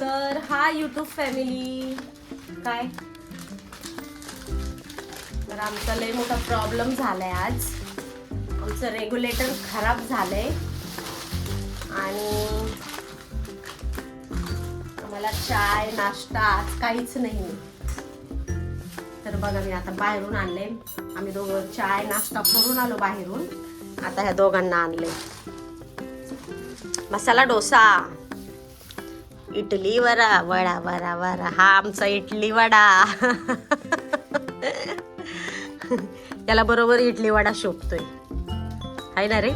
तर हा YouTube family काय? तर आमचा लय मोठा प्रॉब्लेम झालाय आज. आमचं रेग्युलेटर खराब झालंय. आणि आम्हाला चाय नाश्ता आज काहीच नाही. तर बघा मी आता बाहेरून आणले आम्ही दोघं चाय नाश्ता करून आलो बाहेरून. आता ह्या दोघांना आणले मसाला डोसा. इडली वरा वडा वरा वरा हा आमचा इडली वडा. त्याला बरोबर इडली वडा शोभतोय. आहे ना रे?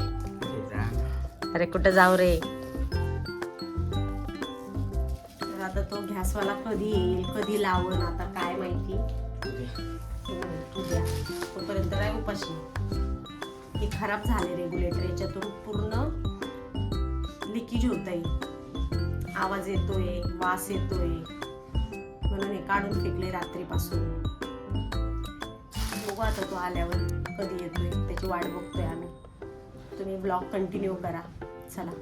अरे कुठं जाऊ रे? तर आता तो गॅसवाला कधी येईल कधी लावून आता काय माहिती? उद्या. तोपर्यंत काय उपाशी हे खराब झाले रेग्युलेटर याच्यातून पूर्ण लिकेज होत आहे आवाज येतोय वास येतोय. म्हणून हे काढून फेकले रात्रीपासून. बघू आता तो आल्यावर कधी येतोय त्याची वाट बघतोय आम्ही. तुम्ही ब्लॉग कंटिन्यू करा. चला.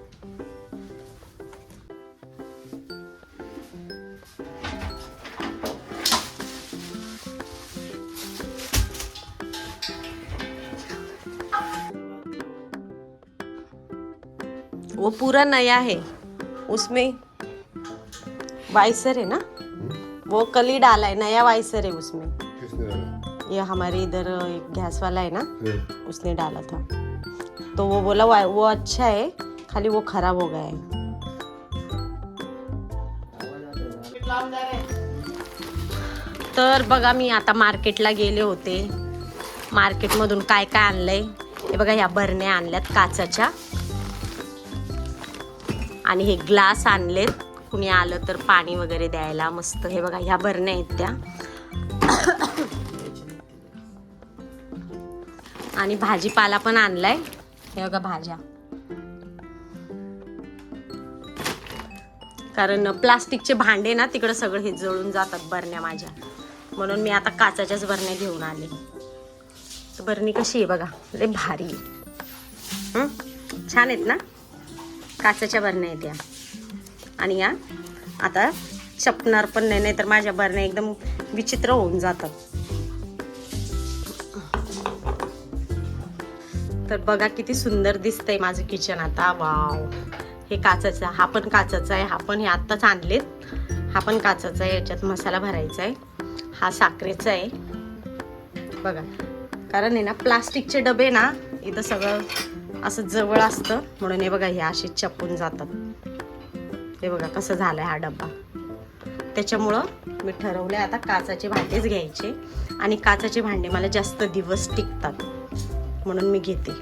वो पूरा नया है. उसमें वाइसर है ना? वो कल ही डाला है नया वाइसर है उसमें। किसने डाला? ये हमारे इधर एक गैस वाला है ना। उसने डाला था। तो वो बोला "वा- वो अच्छा है खाली वो खराब हो गया है। तर बघा मी आता मार्केटला गेले होते. मार्केटमधून काय काय आणलंय? हे बघा ह्या बरण्या आणल्यात काचाच्या. आणि हे ग्लास आणलेत. कुणी आलं तर पाणी वगैरे द्यायला. मस्त हे बघा ह्या बरण्या आहेत त्या. आणि भाजीपाला पण आणलाय. हे बघा भाज्या. कारण प्लास्टिकचे भांडे ना तिकडं सगळं हे जळून जातात बरण्या माझ्या. म्हणून मी आता काचाच्याच बरण्या घेऊन आले. बरणी कशी आहे बघा. लय भारी छान आहेत ना? काचाच्या बरण्या आहेत या. आणि या आता चपणार पण नाही नाही तर माझ्या बरण्या एकदम विचित्र होऊन जातात. तर बघा किती सुंदर दिसतंय माझं किचन आता. वाव हे काचाचं हा पण काचाचा आहे हा पण हे आत्ताच आणलेत. हा पण काचाचा आहे याच्यात मसाला भरायचा आहे. हा साखरेचा आहे. बघा. कारण आहे ना प्लास्टिकचे डबे ना इथं सगळं असं जवळ असतं. म्हणून हे बघा हे असे चपून जातात. हे बघा कसं झालंय हा डब्बा. त्याच्यामुळं मी ठरवले आता काचाचे भांडेच घ्यायचे. आणि काचाचे भांडे मला जास्त दिवस टिकतात. म्हणून मी घेते.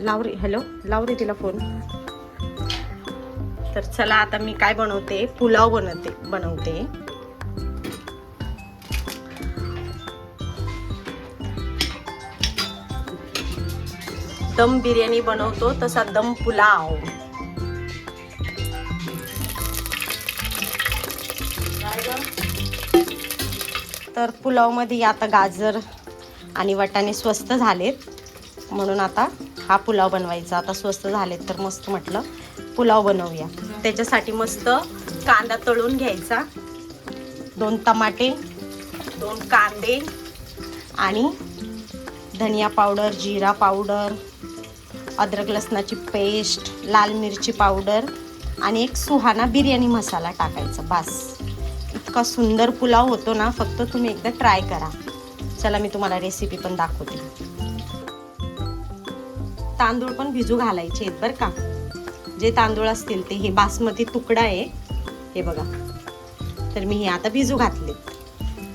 लावरी हॅलो लावरे तिला फोन. तर चला आता मी काय बनवते? पुलाव बनवते बनवते. दम बिर्याणी बनवतो तसा दम पुलाव. तर पुलावमध्ये आता गाजर आणि वटाणे स्वस्त झालेत. म्हणून आता हा पुलाव बनवायचा. आता स्वस्त झालेत तर मस्त म्हटलं पुलाव बनवूया. त्याच्यासाठी मस्त कांदा तळून घ्यायचा. दोन टमाटे दोन कांदे आणि धनिया पावडर जिरा पावडर अद्रक लसणाची पेस्ट लाल मिरची पावडर आणि एक सुहाना बिर्याणी मसाला टाकायचा बास. इतका सुंदर पुलाव होतो ना फक्त तुम्ही एकदा ट्राय करा. चला मी तुम्हाला रेसिपी पण दाखवते. तांदूळ पण भिजू घालायचे आहेत बरं का. जे तांदूळ असतील ते हे बासमती तुकडा आहे. हे बघा. तर मी हे आता भिजू घातले.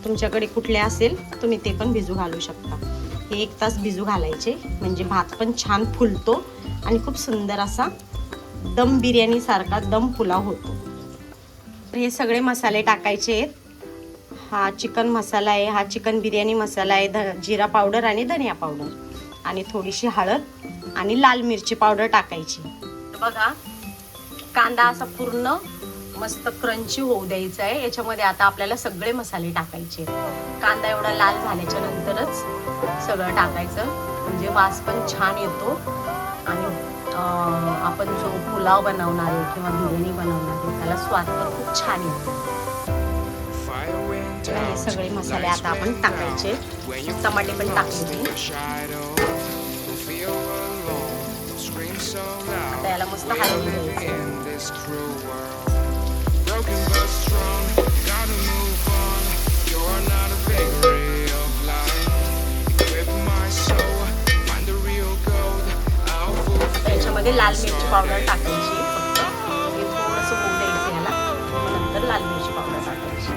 तुमच्याकडे कुठले असेल तुम्ही ते पण भिजू घालू शकता. हे एक तास भिजू घालायचे. म्हणजे भात पण छान फुलतो आणि खूप सुंदर असा दम बिर्याणीसारखा दम पुलाव होतो. तर हे सगळे मसाले टाकायचे आहेत. हा चिकन मसाला आहे हा चिकन बिर्याणी मसाला आहे ध जिरा पावडर आणि धनिया पावडर. आणि थोडीशी हळद आणि लाल मिरची पावडर टाकायची. बघा कांदा असा पूर्ण मस्त क्रंची होऊ द्यायचं आहे याच्यामध्ये आता आपल्याला सगळे मसाले टाकायचे कांदा एवढा लाल झाल्याच्या नंतरच सगळं टाकायचं. म्हणजे वास पण छान येतो. आणि आपण जो पुलाव बनवणार आहे किंवा बिर्याणी बनवणार आहे त्याला स्वाद पण खूप छान येतो. हे सगळे मसाले आता आपण टाकायचे. टमाटे पण टाकायचे आता याला मस्त हलवून त्याच्यामध्ये लाल मिरची पावडर टाकायची. फक्त हे थोडंसं होऊ द्यायचं याला नंतर लाल मिरची पावडर टाकायची.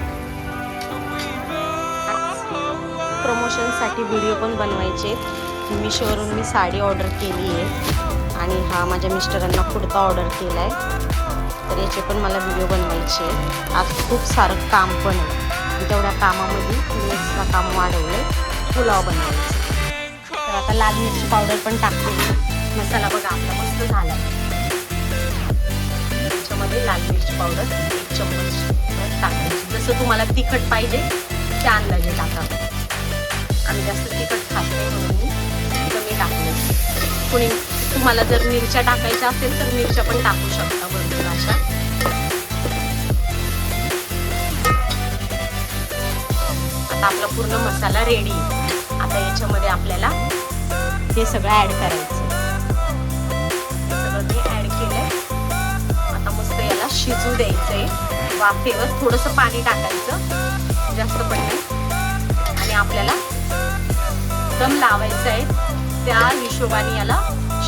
प्रमोशनसाठी व्हिडिओ पण बनवायचे. मिशोवरून मी साडी ऑर्डर केली आहे आणि हा माझ्या मिस्टरांना कुडता ऑर्डर केला आहे तर याचे पण मला व्हिडिओ बनवायचे. आज खूप सारं काम पण आहे. तेवढ्या कामामध्ये मी एक्स्ट्रा काम वाढवलं पुलाव बनवायचं. तर आता लाल मिरची पावडर पण टाकते. मसाला बघा आपला मस्त झाला त्याच्यामध्ये लाल मिरची पावडर एक चम्मच टाकायची जसं तुम्हाला तिखट पाहिजे त्या अंदाजे टाका. आम्ही जास्त तिखट खात नाही म्हणून कमी टाकलं. कुणी तुम्हाला जर मिरच्या टाकायच्या असेल तर मिरच्या पण टाकू शकता भरपूर अशा. आता आपला पूर्ण मसाला रेडी आता याच्यामध्ये आपल्याला हे सगळं ऍड करायचं. शिजू द्यायचं. आहे वाफेवर थोडंसं पाणी टाकायचं. जास्त पण नाही आणि आपल्याला दम लावायचं आहे. त्या हिशोबाने याला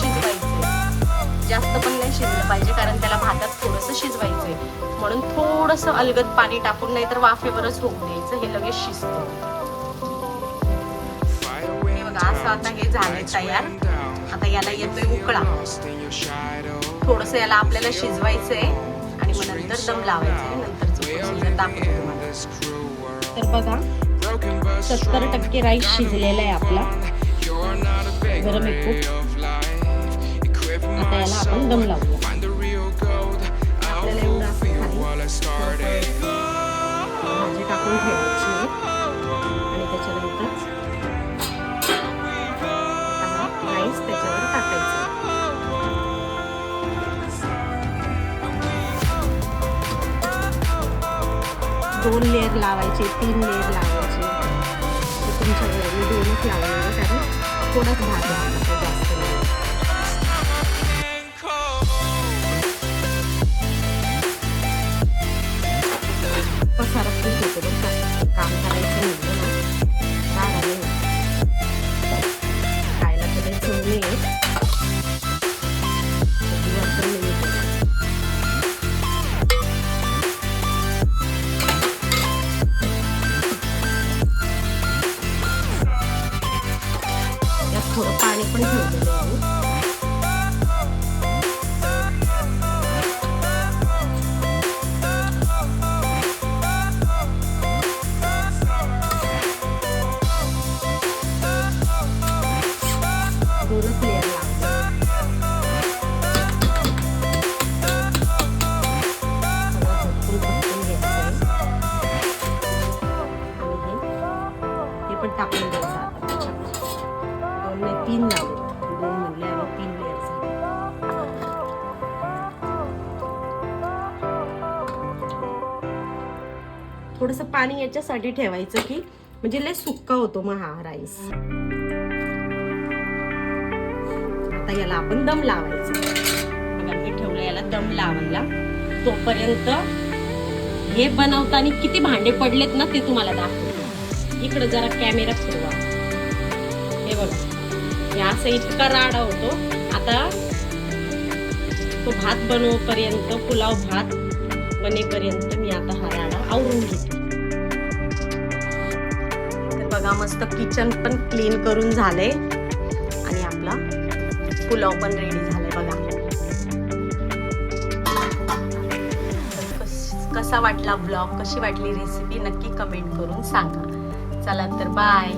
शिजवायचं आहे. जास्त पण नाही शिजलं पाहिजे कारण त्याला भातात थोडंसं शिजवायचं आहे. म्हणून थोडंसं अलगद पाणी टाकून नाही तर वाफेवरच होऊ द्यायचं. हे लगेच शिजतं. बघा असं आता हे झालंय तयार. आता याला येतोय उकळा. थोडस याला आपल्याला शिजवायचंय. नंतर दम cruel world. तर बघा सत्तर टक्के राईस शिजलेला आहे आपला. गरम आहे खूप. Equip आता याला आपण दम लावूया. दोन लेअर लावायचे तीन लेअर लावायचे. तुमच्या घरी दोनच लावणार कारण थोडाच भाग आहे. जास्त foi थोडंसं पाणी याच्यासाठी ठेवायचं की म्हणजे लय सुक्का होतो मग हा राईस. आता याला आपण दम लावायचा. मी ठेवलं याला दम लावायला. तोपर्यंत हे बनवताना किती भांडे पडलेत ना ते तुम्हाला दाखवतो. इकडे जरा कॅमेरा फिरवा. हे बघा हे असं इतका राडा होतो. आता तो भात बनवपर्यंत पुलाव भात बनेपर्यंत आवरून घेते बघा मस्त किचन पण क्लीन करून झाले आणि आपला पुलाव पण रेडी झालाय बघा. कस- कसा वाटला ब्लॉग कशी वाटली रेसिपी नक्की कमेंट करून सांगा. चला तर बाय